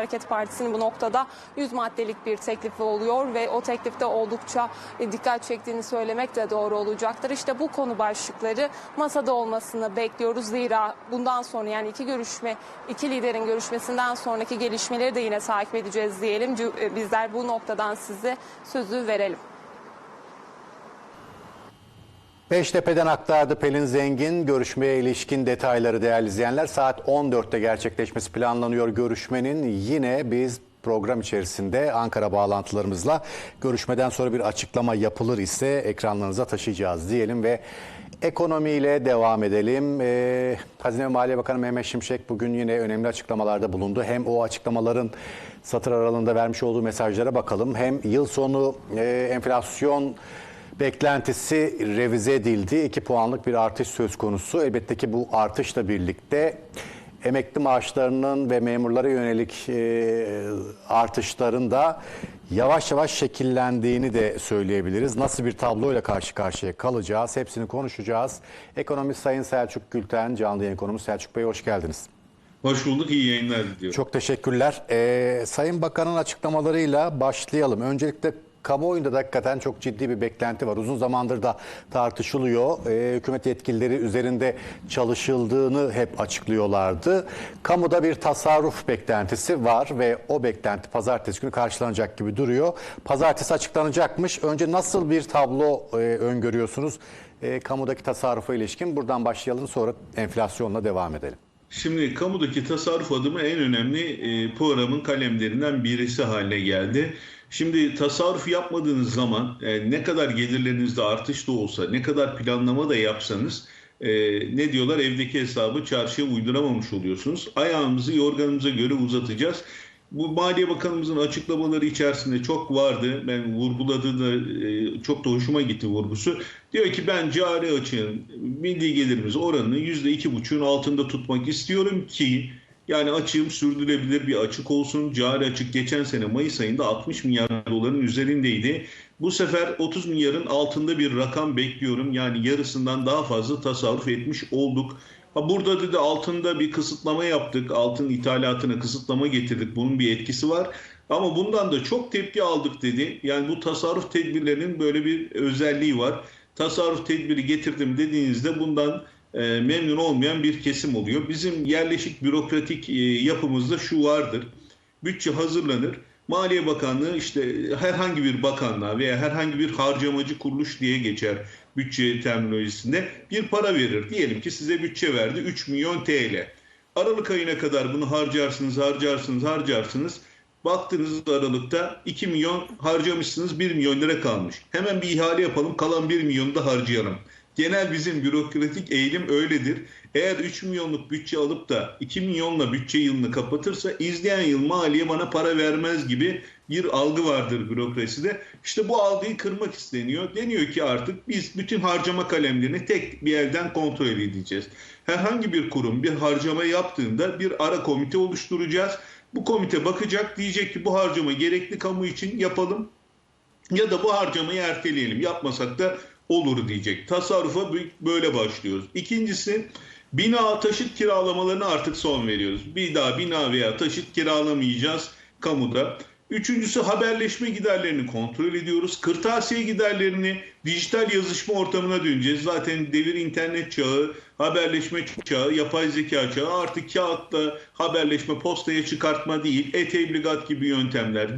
Hareket Partisi'nin bu noktada 100 maddelik bir teklifi oluyor ve o teklifte oldukça e, dikkat çektiğini söylemek de doğru olacaktır. İşte bu konu başlıkları masada olmasını bekliyoruz. Zira bundan sonra yani iki görüşme, iki liderin görüşmesinden sonraki gelişmeleri de yine takip edeceğiz diyelim. E, Bizler bu noktadan size sözü verelim. Beştepe'den aktardı Pelin Zengin. Görüşmeye ilişkin detayları değerli izleyenler saat 14'te gerçekleşmesi planlanıyor görüşmenin. Yine biz program içerisinde Ankara bağlantılarımızla görüşmeden sonra bir açıklama yapılır ise ekranlarınıza taşıyacağız diyelim ve ekonomiyle devam edelim. Ee, Hazine ve Maliye Bakanı Mehmet Şimşek bugün yine önemli açıklamalarda bulundu. Hem o açıklamaların satır aralığında vermiş olduğu mesajlara bakalım. Hem yıl sonu e, enflasyon beklentisi revize edildi. 2 puanlık bir artış söz konusu. Elbette ki bu artışla birlikte emekli maaşlarının ve memurlara yönelik e, artışların da yavaş yavaş şekillendiğini de söyleyebiliriz. Nasıl bir tabloyla karşı karşıya kalacağız? Hepsini konuşacağız. Ekonomist Sayın Selçuk Gülten, canlı yayın konumuz Selçuk Bey hoş geldiniz. Hoş bulduk, iyi yayınlar diliyorum. Çok teşekkürler. Ee, Sayın Bakan'ın açıklamalarıyla başlayalım. Öncelikle kamuoyunda da hakikaten çok ciddi bir beklenti var. Uzun zamandır da tartışılıyor. Ee, hükümet yetkilileri üzerinde çalışıldığını hep açıklıyorlardı. Kamuda bir tasarruf beklentisi var ve o beklenti pazartesi günü karşılanacak gibi duruyor. Pazartesi açıklanacakmış. Önce nasıl bir tablo e, öngörüyorsunuz e, kamudaki tasarrufa ilişkin? Buradan başlayalım sonra enflasyonla devam edelim. Şimdi kamudaki tasarruf adımı en önemli e, programın kalemlerinden birisi haline geldi. Şimdi tasarruf yapmadığınız zaman e, ne kadar gelirlerinizde artış da olsa, ne kadar planlama da yapsanız e, ne diyorlar evdeki hesabı çarşıya uyduramamış oluyorsunuz. Ayağımızı yorganımıza göre uzatacağız. Bu Maliye Bakanımızın açıklamaları içerisinde çok vardı. Ben vurguladığı da e, çok da hoşuma gitti vurgusu. Diyor ki ben cari açığın milli gelirimiz oranını %2,5'un altında tutmak istiyorum ki yani açığım sürdürülebilir bir açık olsun. Cari açık geçen sene Mayıs ayında 60 milyar doların üzerindeydi. Bu sefer 30 milyarın altında bir rakam bekliyorum. Yani yarısından daha fazla tasarruf etmiş olduk. Ha burada dedi altında bir kısıtlama yaptık. Altın ithalatına kısıtlama getirdik. Bunun bir etkisi var. Ama bundan da çok tepki aldık dedi. Yani bu tasarruf tedbirlerinin böyle bir özelliği var. Tasarruf tedbiri getirdim dediğinizde bundan e, memnun olmayan bir kesim oluyor. Bizim yerleşik bürokratik e, yapımızda şu vardır. Bütçe hazırlanır. Maliye Bakanlığı işte herhangi bir bakanlığa veya herhangi bir harcamacı kuruluş diye geçer bütçe terminolojisinde bir para verir. Diyelim ki size bütçe verdi 3 milyon TL. Aralık ayına kadar bunu harcarsınız, harcarsınız, harcarsınız. Baktınız Aralık'ta 2 milyon harcamışsınız 1 milyon lira kalmış. Hemen bir ihale yapalım kalan 1 milyonu da harcayalım. Genel bizim bürokratik eğilim öyledir. Eğer 3 milyonluk bütçe alıp da 2 milyonla bütçe yılını kapatırsa izleyen yıl maliye bana para vermez gibi bir algı vardır bürokraside. İşte bu algıyı kırmak isteniyor. Deniyor ki artık biz bütün harcama kalemlerini tek bir elden kontrol edeceğiz. Herhangi bir kurum bir harcama yaptığında bir ara komite oluşturacağız. Bu komite bakacak diyecek ki bu harcama gerekli kamu için yapalım ya da bu harcamayı erteleyelim. Yapmasak da olur diyecek. Tasarrufa böyle başlıyoruz. İkincisi bina taşıt kiralamalarına artık son veriyoruz. Bir daha bina veya taşıt kiralamayacağız kamuda. Üçüncüsü haberleşme giderlerini kontrol ediyoruz. Kırtasiye giderlerini dijital yazışma ortamına döneceğiz. Zaten devir internet çağı, haberleşme çağı, yapay zeka çağı artık kağıtla haberleşme postaya çıkartma değil, e-tebligat gibi yöntemler.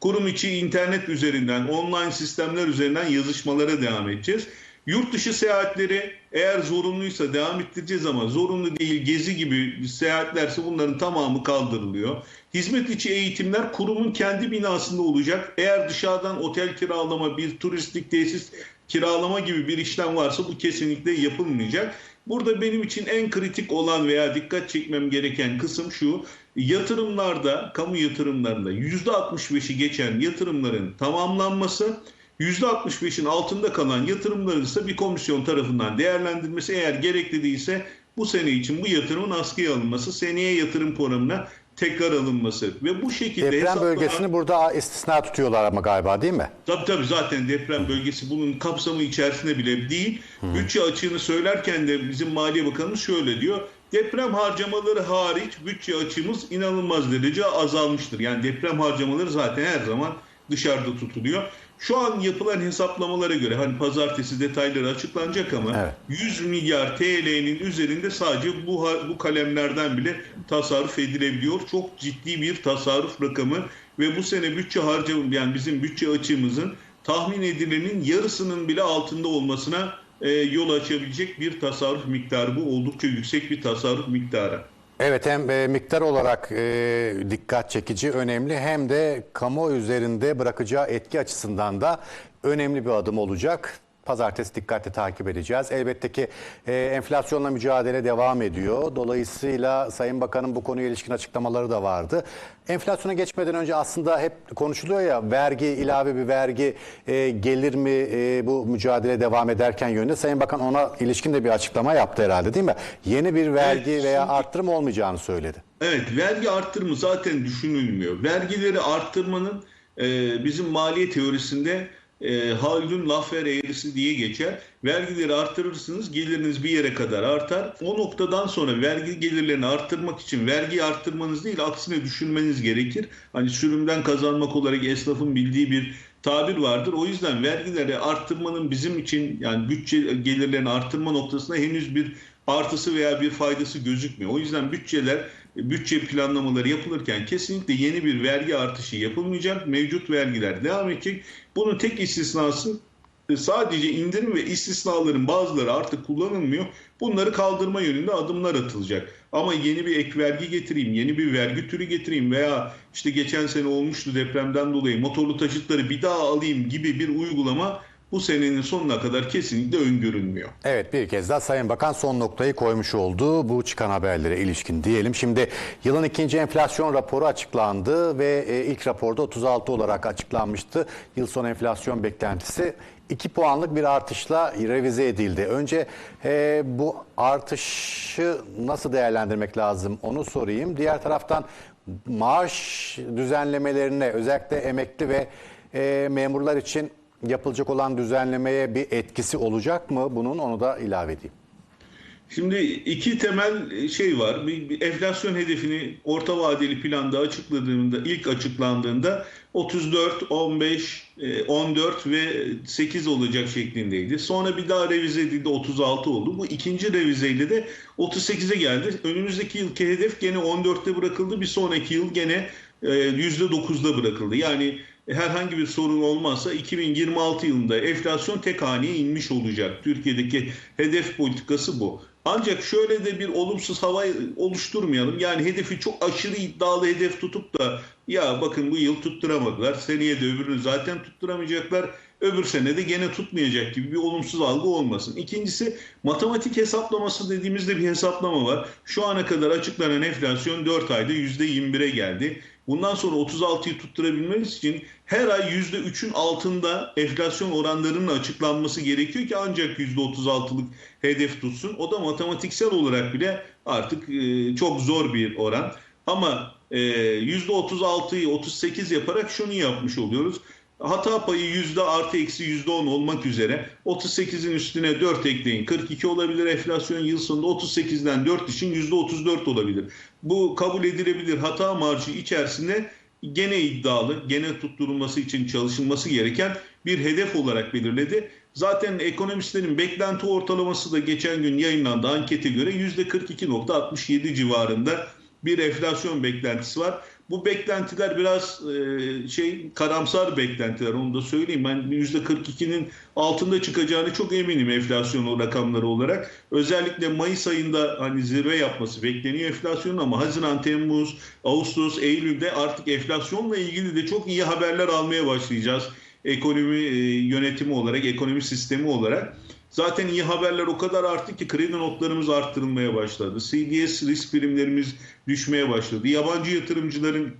Kurum içi internet üzerinden, online sistemler üzerinden yazışmalara devam edeceğiz. Yurt dışı seyahatleri eğer zorunluysa devam ettireceğiz ama zorunlu değil gezi gibi seyahatlerse bunların tamamı kaldırılıyor. Hizmet içi eğitimler kurumun kendi binasında olacak. Eğer dışarıdan otel kiralama, bir turistik tesis kiralama gibi bir işlem varsa bu kesinlikle yapılmayacak. Burada benim için en kritik olan veya dikkat çekmem gereken kısım şu. Yatırımlarda, kamu yatırımlarında %65'i geçen yatırımların tamamlanması %65'in altında kalan yatırımların ise bir komisyon tarafından değerlendirmesi eğer gerekli değilse bu sene için bu yatırımın askıya alınması, seneye yatırım programına tekrar alınması ve bu şekilde Deprem hesaplanan- bölgesini burada istisna tutuyorlar ama galiba değil mi? Tabii tabii zaten deprem bölgesi bunun kapsamı içerisinde bile değil. Bütçe açığını söylerken de bizim Maliye Bakanımız şöyle diyor. Deprem harcamaları hariç bütçe açığımız inanılmaz derece azalmıştır. Yani deprem harcamaları zaten her zaman dışarıda tutuluyor. Şu an yapılan hesaplamalara göre hani pazartesi detayları açıklanacak ama Evet. 100 milyar TL'nin üzerinde sadece bu bu kalemlerden bile tasarruf edilebiliyor. Çok ciddi bir tasarruf rakamı ve bu sene bütçe harcamı yani bizim bütçe açığımızın tahmin edilenin yarısının bile altında olmasına e, yol açabilecek bir tasarruf miktarı bu. Oldukça yüksek bir tasarruf miktarı. Evet hem e, miktar olarak e, dikkat çekici, önemli hem de kamu üzerinde bırakacağı etki açısından da önemli bir adım olacak. Pazartesi dikkatle takip edeceğiz. Elbette ki e, enflasyonla mücadele devam ediyor. Dolayısıyla Sayın Bakan'ın bu konuya ilişkin açıklamaları da vardı. Enflasyona geçmeden önce aslında hep konuşuluyor ya vergi, ilave bir vergi e, gelir mi e, bu mücadele devam ederken yönünde. Sayın Bakan ona ilişkin de bir açıklama yaptı herhalde değil mi? Yeni bir vergi Evet, veya arttırım olmayacağını söyledi. Evet, vergi arttırımı zaten düşünülmüyor. Vergileri arttırmanın e, bizim maliye teorisinde e, Haldun Laffer eğrisi diye geçer. Vergileri arttırırsınız, geliriniz bir yere kadar artar. O noktadan sonra vergi gelirlerini arttırmak için vergi arttırmanız değil, aksine düşünmeniz gerekir. Hani sürümden kazanmak olarak esnafın bildiği bir tabir vardır. O yüzden vergileri arttırmanın bizim için yani bütçe gelirlerini arttırma noktasında henüz bir artısı veya bir faydası gözükmüyor. O yüzden bütçeler bütçe planlamaları yapılırken kesinlikle yeni bir vergi artışı yapılmayacak. Mevcut vergiler devam edecek. Bunun tek istisnası e, sadece indirim ve istisnaların bazıları artık kullanılmıyor. Bunları kaldırma yönünde adımlar atılacak. Ama yeni bir ek vergi getireyim, yeni bir vergi türü getireyim veya işte geçen sene olmuştu depremden dolayı motorlu taşıtları bir daha alayım gibi bir uygulama bu senenin sonuna kadar kesinlikle öngörülmüyor. Evet bir kez daha Sayın Bakan son noktayı koymuş oldu bu çıkan haberlere ilişkin diyelim. Şimdi yılın ikinci enflasyon raporu açıklandı ve e, ilk raporda 36 olarak açıklanmıştı. Yıl sonu enflasyon beklentisi 2 puanlık bir artışla revize edildi. Önce e, bu artışı nasıl değerlendirmek lazım onu sorayım. Diğer taraftan maaş düzenlemelerine özellikle emekli ve e, memurlar için yapılacak olan düzenlemeye bir etkisi olacak mı bunun onu da ilave edeyim. Şimdi iki temel şey var. Bir, bir enflasyon hedefini orta vadeli planda açıkladığında, ilk açıklandığında 34, 15, e, 14 ve 8 olacak şeklindeydi. Sonra bir daha revize edildi 36 oldu. Bu ikinci revizeyle de 38'e geldi. Önümüzdeki yılki hedef gene 14'te bırakıldı. Bir sonraki yıl gene e, %9'da bırakıldı. Yani herhangi bir sorun olmazsa 2026 yılında enflasyon tek haneye inmiş olacak. Türkiye'deki hedef politikası bu. Ancak şöyle de bir olumsuz hava oluşturmayalım. Yani hedefi çok aşırı iddialı hedef tutup da ya bakın bu yıl tutturamadılar. Seneye de öbürünü zaten tutturamayacaklar. Öbür sene de gene tutmayacak gibi bir olumsuz algı olmasın. İkincisi matematik hesaplaması dediğimizde bir hesaplama var. Şu ana kadar açıklanan enflasyon 4 ayda %21'e geldi. Bundan sonra 36'yı tutturabilmemiz için her ay %3'ün altında enflasyon oranlarının açıklanması gerekiyor ki ancak %36'lık hedef tutsun. O da matematiksel olarak bile artık e, çok zor bir oran. Ama e, %36'yı 38 yaparak şunu yapmış oluyoruz. Hata payı yüzde artı eksi yüzde 10 olmak üzere 38'in üstüne 4 ekleyin. 42 olabilir enflasyon yıl sonunda 38'den 4 için yüzde 34 olabilir. Bu kabul edilebilir hata marjı içerisinde gene iddialı, gene tutturulması için çalışılması gereken bir hedef olarak belirledi. Zaten ekonomistlerin beklenti ortalaması da geçen gün yayınlandı ankete göre %42.67 civarında bir enflasyon beklentisi var. Bu beklentiler biraz e, şey karamsar beklentiler onu da söyleyeyim. Ben %42'nin altında çıkacağını çok eminim enflasyon rakamları olarak. Özellikle Mayıs ayında hani zirve yapması bekleniyor enflasyonun ama Haziran, Temmuz, Ağustos, Eylül'de artık enflasyonla ilgili de çok iyi haberler almaya başlayacağız. Ekonomi e, yönetimi olarak, ekonomi sistemi olarak. Zaten iyi haberler o kadar arttı ki kredi notlarımız arttırılmaya başladı. CDS risk primlerimiz düşmeye başladı. Yabancı yatırımcıların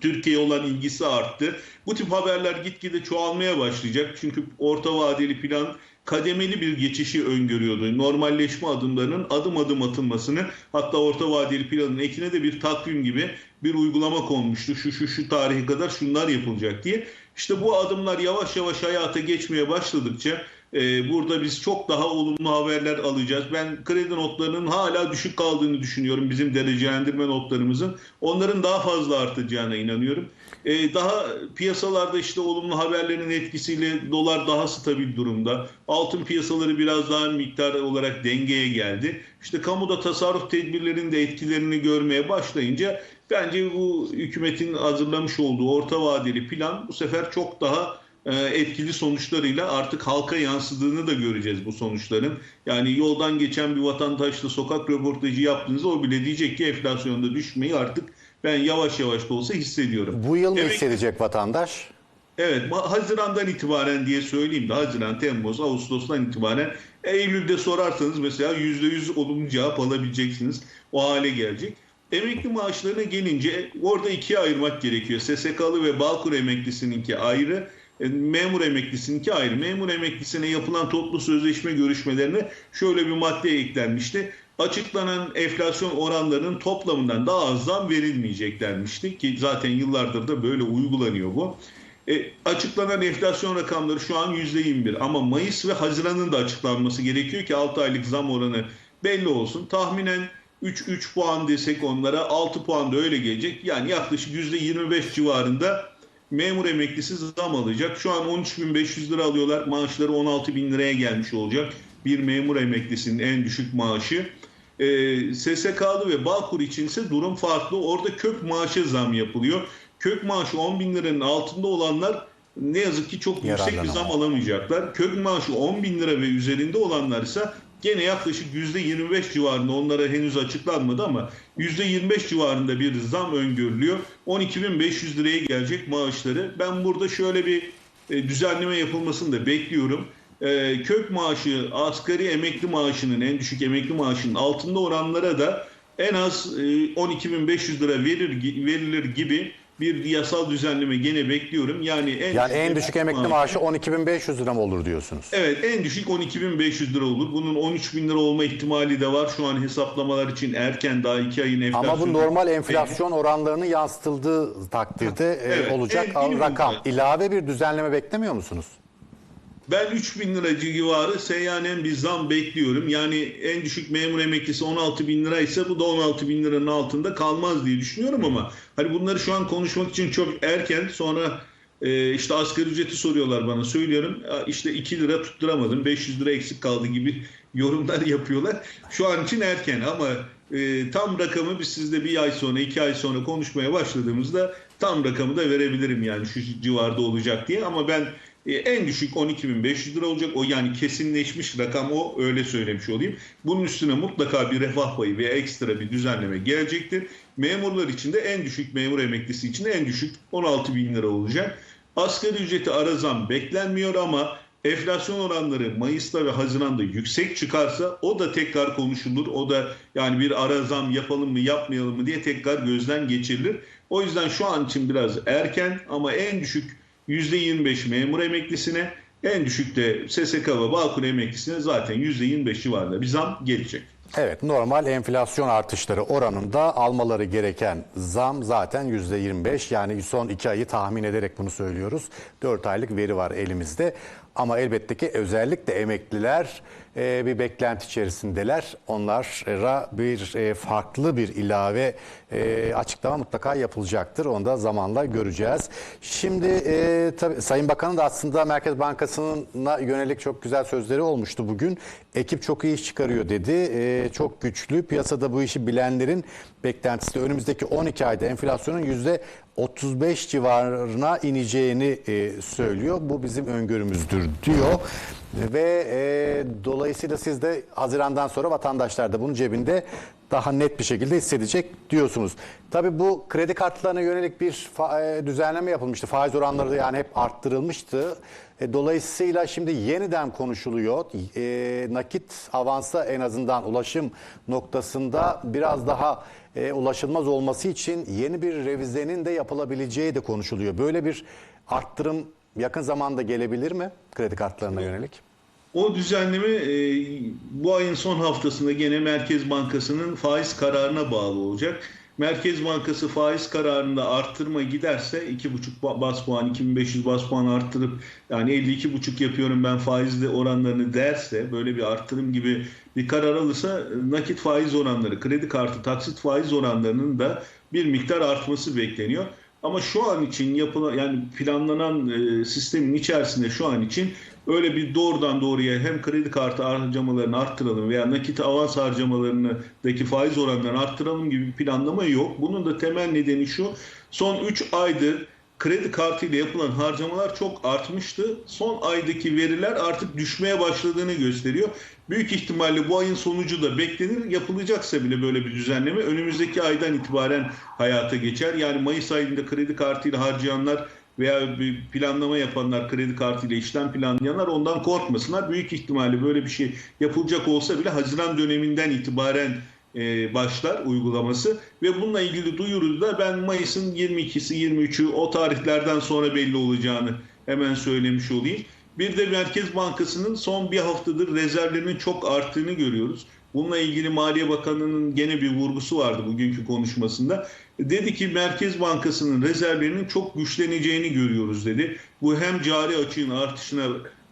Türkiye'ye olan ilgisi arttı. Bu tip haberler gitgide çoğalmaya başlayacak. Çünkü orta vadeli plan kademeli bir geçişi öngörüyordu. Normalleşme adımlarının adım adım atılmasını hatta orta vadeli planın ekine de bir takvim gibi bir uygulama konmuştu. Şu şu şu tarihe kadar şunlar yapılacak diye. İşte bu adımlar yavaş yavaş hayata geçmeye başladıkça e, burada biz çok daha olumlu haberler alacağız. Ben kredi notlarının hala düşük kaldığını düşünüyorum bizim derecelendirme notlarımızın. Onların daha fazla artacağına inanıyorum. E, daha piyasalarda işte olumlu haberlerin etkisiyle dolar daha stabil durumda. Altın piyasaları biraz daha miktar olarak dengeye geldi. İşte kamuda tasarruf tedbirlerinin de etkilerini görmeye başlayınca bence bu hükümetin hazırlamış olduğu orta vadeli plan bu sefer çok daha etkili sonuçlarıyla artık halka yansıdığını da göreceğiz bu sonuçların. Yani yoldan geçen bir vatandaşla sokak röportajı yaptığınızda o bile diyecek ki enflasyonda düşmeyi artık ben yavaş yavaş da olsa hissediyorum. Bu yıl ne Evet. hissedecek vatandaş? Evet, Haziran'dan itibaren diye söyleyeyim de Haziran, Temmuz, Ağustos'tan itibaren Eylül'de sorarsanız mesela %100 olumlu cevap alabileceksiniz. O hale gelecek. Emekli maaşlarına gelince orada ikiye ayırmak gerekiyor. SSK'lı ve Bağkur emeklisininki ayrı, e, memur emeklisininki ayrı. Memur emeklisine yapılan toplu sözleşme görüşmelerine şöyle bir madde eklenmişti. Açıklanan enflasyon oranlarının toplamından daha az zam verilmeyecek denmişti ki zaten yıllardır da böyle uygulanıyor bu. E, açıklanan enflasyon rakamları şu an %21 ama Mayıs ve Haziran'ın da açıklanması gerekiyor ki 6 aylık zam oranı belli olsun. Tahminen 3-3 puan desek onlara 6 puan da öyle gelecek. Yani yaklaşık %25 civarında memur emeklisi zam alacak. Şu an 13.500 lira alıyorlar. Maaşları 16.000 liraya gelmiş olacak. Bir memur emeklisinin en düşük maaşı. Ee, SSK'lı ve Bağkur için ise durum farklı. Orada kök maaşa zam yapılıyor. Kök maaşı 10 bin liranın altında olanlar ne yazık ki çok yüksek bir zam alamayacaklar. Kök maaşı 10 bin lira ve üzerinde olanlar ise gene yaklaşık %25 civarında onlara henüz açıklanmadı ama %25 civarında bir zam öngörülüyor. 12.500 liraya gelecek maaşları. Ben burada şöyle bir e, düzenleme yapılmasını da bekliyorum. E, kök maaşı, asgari emekli maaşının, en düşük emekli maaşının altında oranlara da en az e, 12.500 lira verir verilir gibi bir yasal düzenleme gene bekliyorum. Yani en Yani en düşük emekli maaşı 12.500 lira mı olur diyorsunuz? Evet en düşük 12.500 lira olur. Bunun 13.000 lira olma ihtimali de var. Şu an hesaplamalar için erken daha 2 ayın enflasyonu. Ama bu normal enflasyon oranlarının yansıtıldığı takdirde e, Evet, olacak en rakam. İlave bir düzenleme beklemiyor musunuz? Ben 3000 lira civarı seyyanen bir zam bekliyorum. Yani en düşük memur emeklisi 16 bin lira ise bu da 16 bin liranın altında kalmaz diye düşünüyorum ama hani bunları şu an konuşmak için çok erken sonra e, işte asgari ücreti soruyorlar bana söylüyorum "Ya işte 2 lira tutturamadım 500 lira eksik kaldı gibi yorumlar yapıyorlar. Şu an için erken ama e, tam rakamı biz sizde bir ay sonra iki ay sonra konuşmaya başladığımızda tam rakamı da verebilirim yani şu civarda olacak diye ama ben en düşük 12.500 lira olacak. O yani kesinleşmiş rakam o öyle söylemiş olayım. Bunun üstüne mutlaka bir refah payı veya ekstra bir düzenleme gelecektir. Memurlar için de en düşük memur emeklisi için de en düşük 16 bin lira olacak. Asgari ücreti ara zam beklenmiyor ama enflasyon oranları Mayıs'ta ve Haziran'da yüksek çıkarsa o da tekrar konuşulur. O da yani bir ara zam yapalım mı yapmayalım mı diye tekrar gözden geçirilir. O yüzden şu an için biraz erken ama en düşük %25 memur emeklisine en düşük de SSK ve Bağkur emeklisine zaten %25 civarında bir zam gelecek. Evet normal enflasyon artışları oranında almaları gereken zam zaten %25 yani son 2 ayı tahmin ederek bunu söylüyoruz. 4 aylık veri var elimizde ama elbette ki özellikle emekliler e, bir beklenti içerisindeler. Onlara bir e, farklı bir ilave e, açıklama mutlaka yapılacaktır. Onu da zamanla göreceğiz. Şimdi e, tabii Sayın Bakan'ın da aslında Merkez Bankası'na yönelik çok güzel sözleri olmuştu bugün. Ekip çok iyi iş çıkarıyor dedi. Çok güçlü. Piyasada bu işi bilenlerin beklentisi de önümüzdeki 12 ayda enflasyonun 35 civarına ineceğini e, söylüyor. Bu bizim öngörümüzdür diyor. Ve e, dolayısıyla siz de Haziran'dan sonra vatandaşlar da bunun cebinde daha net bir şekilde hissedecek diyorsunuz. Tabii bu kredi kartlarına yönelik bir e, düzenleme yapılmıştı. Faiz oranları da yani hep arttırılmıştı. E, dolayısıyla şimdi yeniden konuşuluyor. E, nakit avansa en azından ulaşım noktasında biraz daha e, ulaşılmaz olması için yeni bir revizenin de yapılabileceği de konuşuluyor. Böyle bir arttırım yakın zamanda gelebilir mi kredi kartlarına yönelik? O düzenleme e, bu ayın son haftasında gene Merkez Bankası'nın faiz kararına bağlı olacak. Merkez Bankası faiz kararında arttırma giderse 2,5 ba- bas puan, 2500 bas puan arttırıp yani 52,5 yapıyorum ben faizli oranlarını derse böyle bir arttırım gibi bir karar alırsa nakit faiz oranları, kredi kartı, taksit faiz oranlarının da bir miktar artması bekleniyor. Ama şu an için yapılan yani planlanan e, sistemin içerisinde şu an için öyle bir doğrudan doğruya hem kredi kartı harcamalarını arttıralım veya nakit avans harcamalarındaki faiz oranlarını arttıralım gibi bir planlama yok. Bunun da temel nedeni şu. Son 3 aydır kredi kartı ile yapılan harcamalar çok artmıştı. Son aydaki veriler artık düşmeye başladığını gösteriyor. Büyük ihtimalle bu ayın sonucu da beklenir. Yapılacaksa bile böyle bir düzenleme önümüzdeki aydan itibaren hayata geçer. Yani Mayıs ayında kredi kartıyla harcayanlar veya bir planlama yapanlar, kredi kartıyla işlem planlayanlar ondan korkmasınlar. Büyük ihtimalle böyle bir şey yapılacak olsa bile Haziran döneminden itibaren e, başlar uygulaması ve bununla ilgili duyuru da ben Mayıs'ın 22'si 23'ü o tarihlerden sonra belli olacağını hemen söylemiş olayım. Bir de Merkez Bankası'nın son bir haftadır rezervlerinin çok arttığını görüyoruz. Bununla ilgili Maliye Bakanı'nın gene bir vurgusu vardı bugünkü konuşmasında. Dedi ki Merkez Bankası'nın rezervlerinin çok güçleneceğini görüyoruz dedi. Bu hem cari açığın artışına,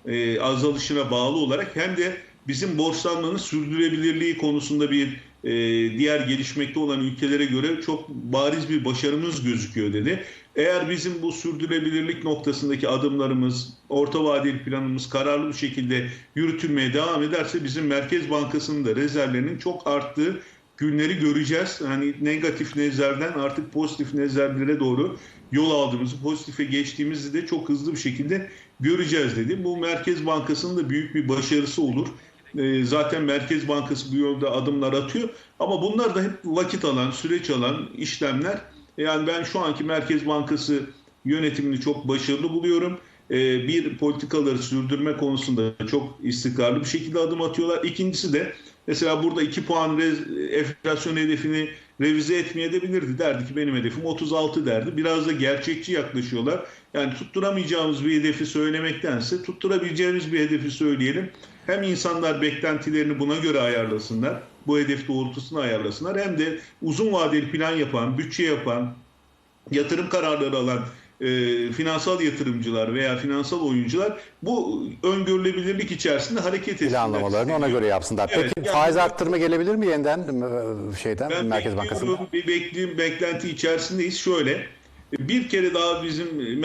e, azalışına bağlı olarak hem de bizim borçlanmanın sürdürülebilirliği konusunda bir e, diğer gelişmekte olan ülkelere göre çok bariz bir başarımız gözüküyor dedi. Eğer bizim bu sürdürülebilirlik noktasındaki adımlarımız, orta vadeli planımız kararlı bir şekilde yürütülmeye devam ederse bizim Merkez Bankası'nın da rezervlerinin çok arttığı günleri göreceğiz. Hani negatif nezlerden artık pozitif nezlerlere doğru yol aldığımızı, pozitife geçtiğimizi de çok hızlı bir şekilde göreceğiz dedi. Bu Merkez Bankası'nın da büyük bir başarısı olur. Ee, Zaten Merkez Bankası bu yolda adımlar atıyor. Ama bunlar da hep vakit alan, süreç alan işlemler. Yani ben şu anki Merkez Bankası yönetimini çok başarılı buluyorum. Ee, Bir politikaları sürdürme konusunda çok istikrarlı bir şekilde adım atıyorlar. İkincisi de mesela burada 2 puan enflasyon hedefini revize etmeye de bilirdi. Derdi ki benim hedefim 36 derdi. Biraz da gerçekçi yaklaşıyorlar. Yani tutturamayacağımız bir hedefi söylemektense tutturabileceğimiz bir hedefi söyleyelim. Hem insanlar beklentilerini buna göre ayarlasınlar, bu hedef doğrultusunu ayarlasınlar. Hem de uzun vadeli plan yapan, bütçe yapan, yatırım kararları alan e, finansal yatırımcılar veya finansal oyuncular bu öngörülebilirlik içerisinde hareket etsinler. Planlamalarını ona göre yapsınlar. Evet, Peki yani faiz arttırma gelebilir mi yeniden e, şeyden Ben Merkez Bankası'ndan? bir beklediğim beklenti içerisindeyiz. Şöyle bir kere daha bizim